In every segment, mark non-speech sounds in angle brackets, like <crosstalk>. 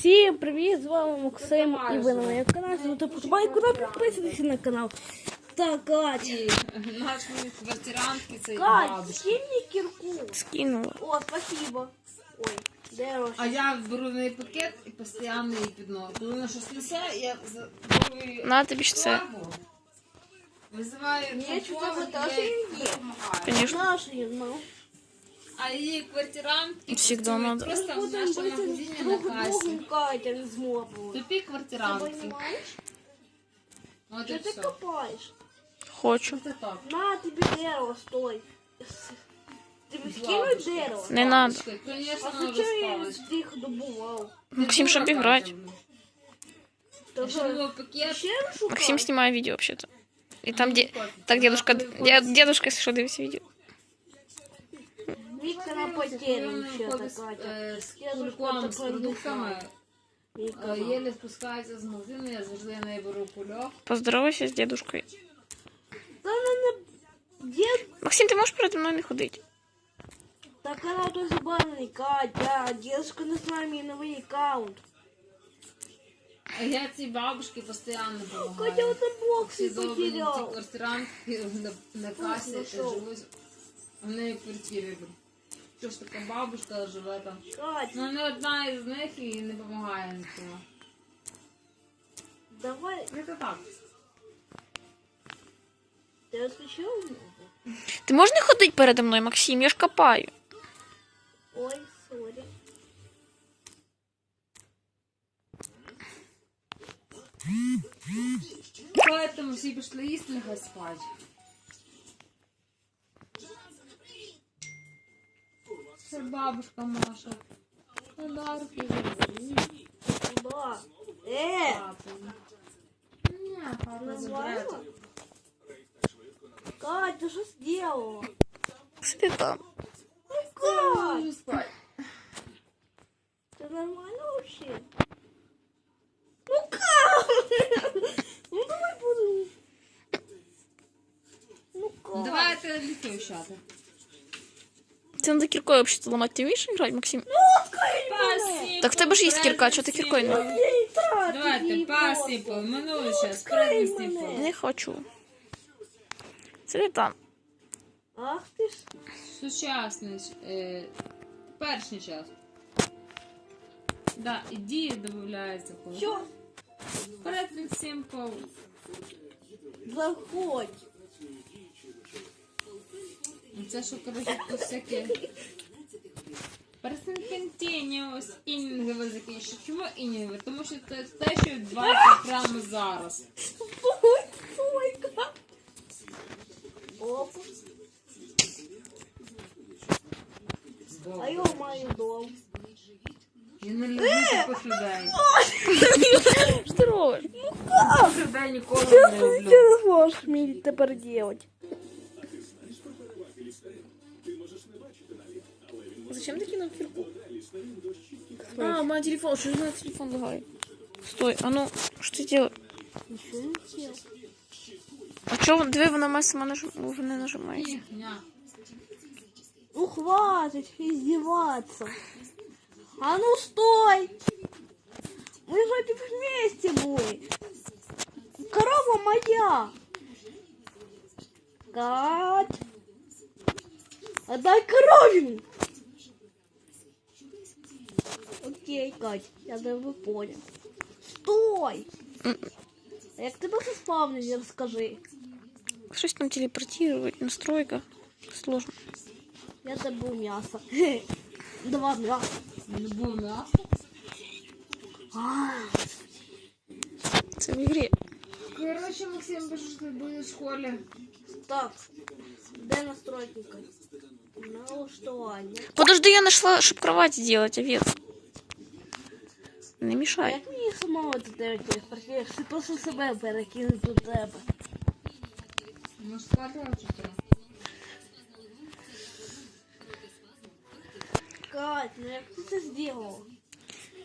Всім привіт! З вами Максим і ви на моєму каналі. Ставте подобайку та підписуйтесь на канал. Так, Кать. Наш мої квартирантки це бабушка. скинь мені кірку. Скинула. О, спасибо. Ой, де Роша? А я беру в неї пакет і постійно її підношу. Коли вона щось несе, я за- беру її На тобі ж це. торбу, Визиваю Ні, чого і теж допомагаю. Конечно. Наша знав. А її квартирантки Всегда працюють надо. просто в Будемо нашому бити магазині на друг касі. другу Катя не змовила. Тупі Ти квартирантки. розумієш? От Що і ти все. копаєш? Хочу. Це так. На тобі дерево, стой. Тобі скинуть дерево? Не надо. Конечно, А воно зачем я розпалось. їх добував? Максим, щоб играть. То Якщо що, було пакет, ще шукати? Максим снимает видео вообще-то. И там, где... Так, дедушка, дед- дедушка, если что, дивись видео. Е, е, Єлі спускається з магазину, я завжди не беру кульок. Поздоровайся з дедушкою. Та не дід. Максим, ти можеш переді мною не ходити? Так она тоже банный, Катя, дедушка на с нами новый аккаунт. А я цій бабушке постоянно помогаю. Катя, вот там боксы ну, потерял. Ресторан на, на кассе, ну живу в неї квартирі. Що ж така бабушка живе там. Катя, Ну не одна із них і не допомагає нічого. давай. Це так. Ти відключив мене? Ти можеш не ходить передо мною, Максим? Я ж копаю. Ой, сорі. Поэтому всі пішли їсти, нехай спать. Це бабушка Маша. Подарки заберу. Да. Е, Папу. Ні, папа забере. назвала? Катя, ти що зробила? Сиди там. Ложу спать. ти нормально вообще? Ну как? Ну давай буду. Ну как? Давайте літо щати. Ти надо кіркою взагалі ламати. Ти вмієш грати, Максим? Пасіпо, Так в тебе ж є кірка, чого ти кіркою не? Давайте, пасіпо, минулий час, Пускай передній Не хочу. Сиди там. Ах ти ж. Сучасний, е, перший час. Да, і дії додається. Що? Перед симпл. Заходь. Це що, коротше, тут всяке. Персентентініус, інінгове закінчення. Чому інінгове? Тому що це те, що відбувається прямо зараз. Ой, ой, как. Оп. А я маю дом. Я не люблю таких людей. Що ти робиш? Таких людей ніколи не люблю. Ти не зможеш мені тепер делать. Зачем ты кинул кирку? А, у меня телефон. Что за телефон лагает? Стой, а ну, что ты делаешь? Нічого не хотів. А чё, две вона мене сама нажим... уже не нажимаєш? Фігня. Ну хватит издеваться. А ну стой! Мы же опять вместе были. Корова моя. Кать. Отдай коровину. Окей, Кать, я тебе понял. Стой! А як тебе заспавнені, розкажи. Щось там телепортировать, настройка. Сложно. Я тебе м'ясо. <laughs> Два м'яса. Не було м'яса. А, Це в ігрі. Коротше, Максим, бо що ти будеш в школі. Так, де настройки? Кать? Налаштування. Подожди, я нашла, щоб кровать сделать, овец. Не мешай. як мені самого до тебе перекинеш? Ти просто себе перекинеш до тебе. Ну, спати чи Кать, ну як ти це зробила?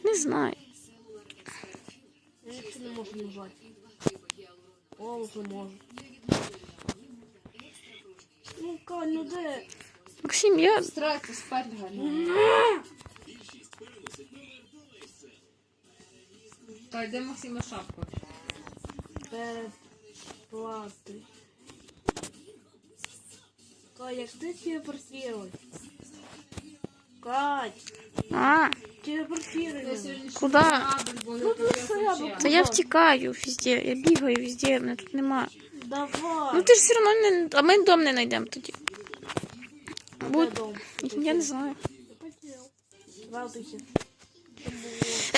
Не знаю. Я нічого не можу нажати. О, вже можу. Ну, Кать, ну де? Максим, я Старайтесь спати гарно. Кай, де Максима шапка? Переплати. Кать, як ти телепортировать? Кать, А, телепортируй Я мене. сьогодні ще Куда? корабль, бо Ну, я ти своя случайно. та я втікаю везде, я бігаю везде, мене тут нема. Давай. Ну ти ж все одно не. А ми дом не знайдемо тоді. А де будь- дом? Я не знаю. Я потерял. Радуйся. Це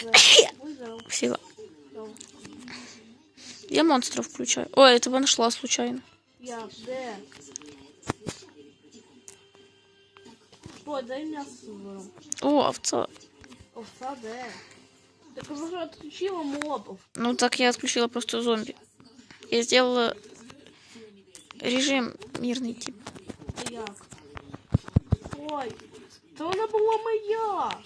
було це. Виграв. Всего. я монстров включаю. Ой, этого нашла случайно. Я, де? Стой, дай м'ясо. О, овца. Овца, де? Так я вже отключила мобов. Ну так я отключила просто зомби. Я сделала режим мирный тип. Як? Ой, це вона була моя.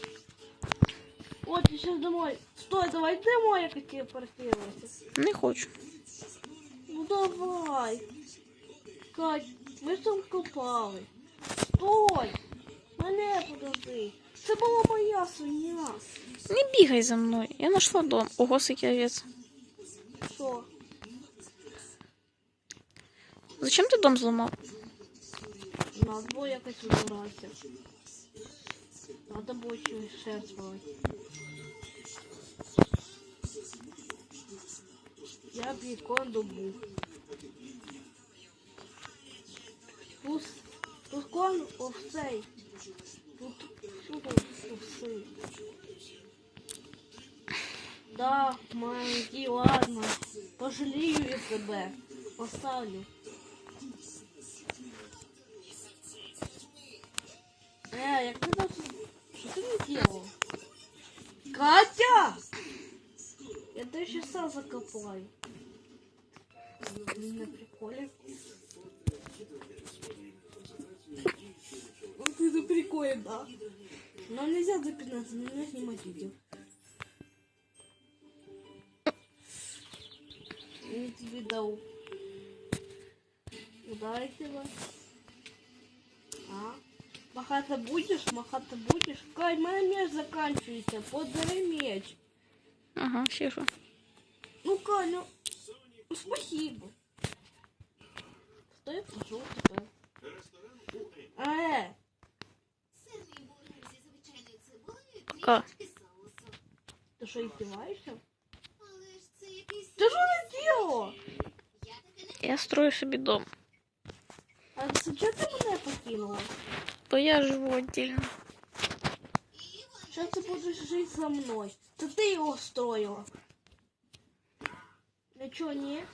От, я сейчас домой. Стой, давай ти моя какие телепортироваться. Не хочу. Ну давай. Кать, ми ж там копали. Стой! Мене подожди. Це була моя свиня. Не бігай за мною. Я нашла дом. Ого, скільки овець. Що? Зачем ти дом зламав? Надо було якось вибиратися. Надо було чогось жертвувати. Я бікон добув. Тут, тут кон овцей. Тут всюди овси. Да, маленький, ладно. Пожалію я тебе. Поставлю. Э, як ти там... Що ти не делал? Катя! Тебе сейчас сам закопаю. На приколе. Вот ты на приколе, да. Но нельзя до 15 минут снимать видео. Я тебе дал. Я тебя? А? Махаться будешь? Махаться будешь? Кай, моя меч заканчивается. Подари меч. Ага, ще що. Ну, Кай, ну... Спасибо. Что я прошу тебя? Э, Ка. ты что, издеваешься? Ты что сделала? Я строю собі дом. А зачем ты меня покинула? То я живу отдельно. Сейчас ты будешь жить со мной. Это ты его строила. Ну чё, не?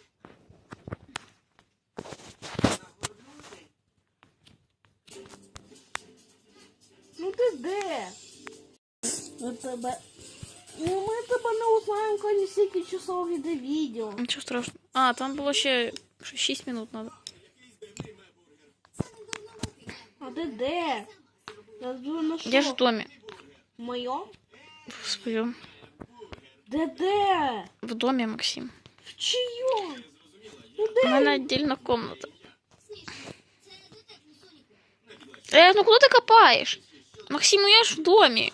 Ну ти де? Ми тебе... Ну ми тебе не узнаємо, коли скільки часов іде відео. Нічого страшного. А, там було ще 6 минут надо. А ти де? Я жду на що? Я ж в домі. В моєму? В своєму. Де де? В домі, Максим. В чиєму? Ну У де? мене отдельна комната. Э, ну куди ти копаєш? Максим, ну я ж в домі.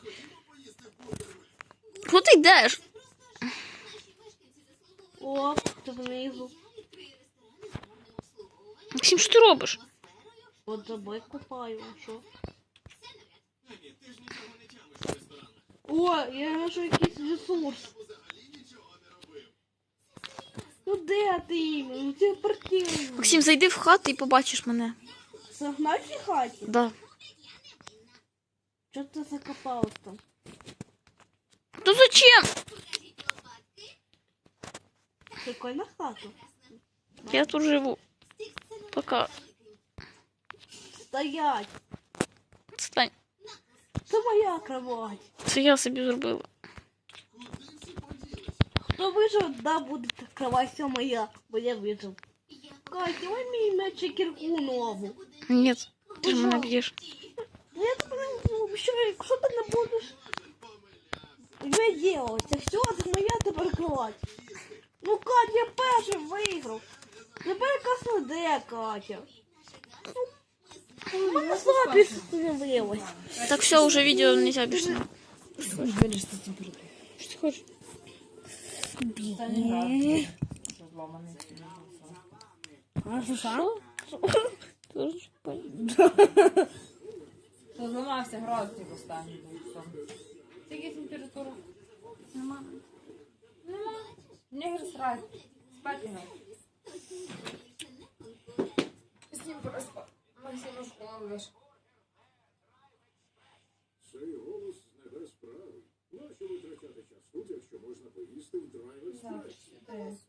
Куди ти йдеш? О, ти внизу. Максим, що ти робиш? От тобой купаю, а що? О, я знайшов якийсь ресурс. Ну де ти? Ну ти партій. Максим, зайди в хату і побачиш мене. Це в нашій хаті? Да. Що ти закопав там? Ну зачем? Прикольна хата. Я тут живу. Пока. Стоять. Стань. Це моя кровать. Це я собі зробила. Хто вижив, да буде та кровать вся моя, бо я вижив. Катя, дай мій меч і кірку нову. Ні, ти ж мене б'єш. Ну, Я тебе не обіцяю, якщо ти не будеш виділитися, все, це моя тепер кровать. Ну, Катя, я перший виграв. Тепер якась не де, Катя. Ну, Так все, уже відео нельзя більше. знімати. Вирішити температуру. Що ти хочеш? Це не грати. Що зламаний телевізор. А що що? Тоже чуть понял. То зламався градусник останній був. все. Скільки температура? Нема. Нема. Не грай. Спати не. Виш. Цей голос не без справи. Нащо витрачати час тут, якщо можна поїсти в драйвер стрес?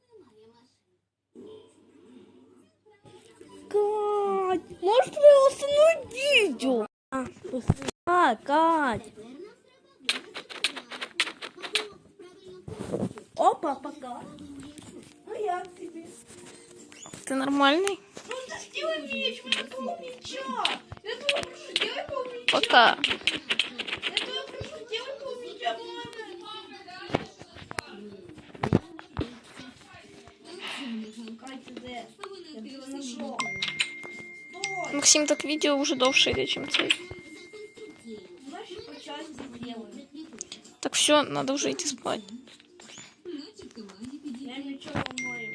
Кать, можешь приостановить видео? А. А, Кать. Опа, пока. А я тебе. Ты нормальный? Ну ты сделай меч, у меня пол меча. Я тебя прошу, сделай пол меча. Пока. Я тебя прошу, сделай пол меча. Стой. Максим, так видео уже по части сделаем. Так все, надо уже идти спать. Я ничего не мою.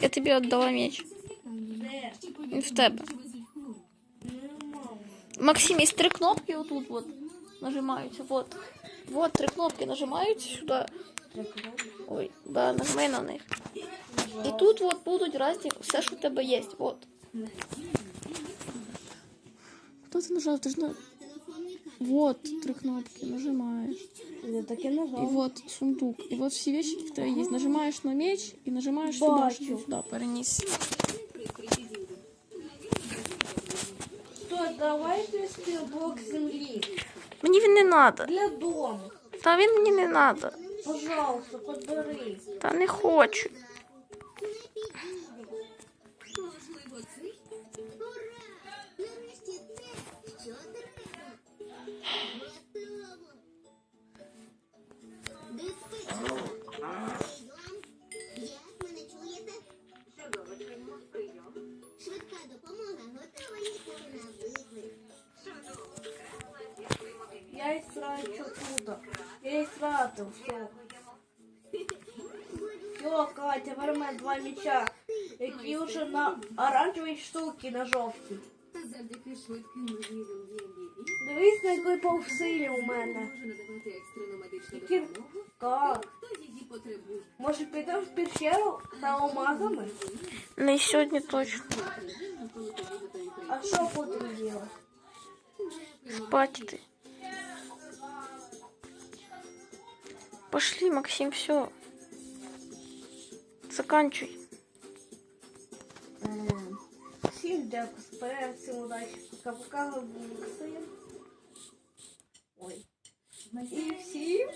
Ура, день. Я тобі віддала меч. Де? Він в тебе. Нема. Максим, есть три кнопки вот тут вот. Нажимаются, вот. Вот три кнопки нажимаються сюда. Ой, да, нажимай на них. І тут вот будуть разні, все, що в тебе є. Вот. Хто ти нажав? Ти ж на... Вот три кнопки, нажимаєш. Я таки И нажал. вот сундук. И вот все вещи, які в тебе есть. Нажимаешь на меч и нажимаешь сюда, Бачу. чтобы сюда перенести. Стой, давай ты блок земли. Мені він не надо. Для дома. Та він мені не надо. Пожалуйста, подбери. Та не хочу. тратил, все. Все, Катя, тепер у мене два меча, які вже на оранжевій штуці на жовтій. Завдяки швидким виявам ДНД Дивись, на якої повсилі у мене. може надавати екстрену медичну Які... допомогу, Так. хто її потребує. Може підемо в пещеру за алмазами? Не сьогодні точно. Коли тобі готові А що будемо робити? Спать ты. Пошли, Максим, все. Заканчивай. Ем, Всім дякую, сперед, всім удачі. Пока-пока, був Максим. Ой. І всім.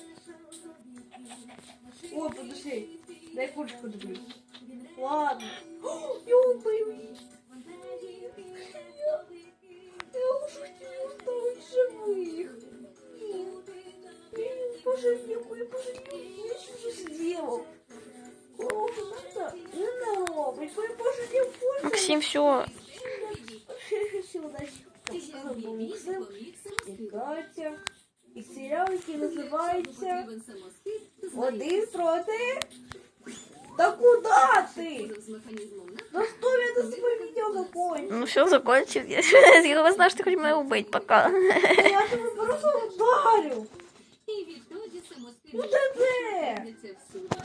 О, подожди. Дай курочку добрю. Ладно. О, ёбаю. Блин, Боже, какой, боже, я что же сделал? О, надо, не надо, боже, не боже. Максим, все. Всім удачі. Пока був Максим і Катя. І серіал, який називається Один проти. Та куди ти? з механізмом Да стой, я до своє відео закончу. Ну все, закончил. <laughs> Я, я знаю, что ты хочешь меня убить пока. Я тебе просто ударю. І відтоді самоспільно Ну де де? це всюди.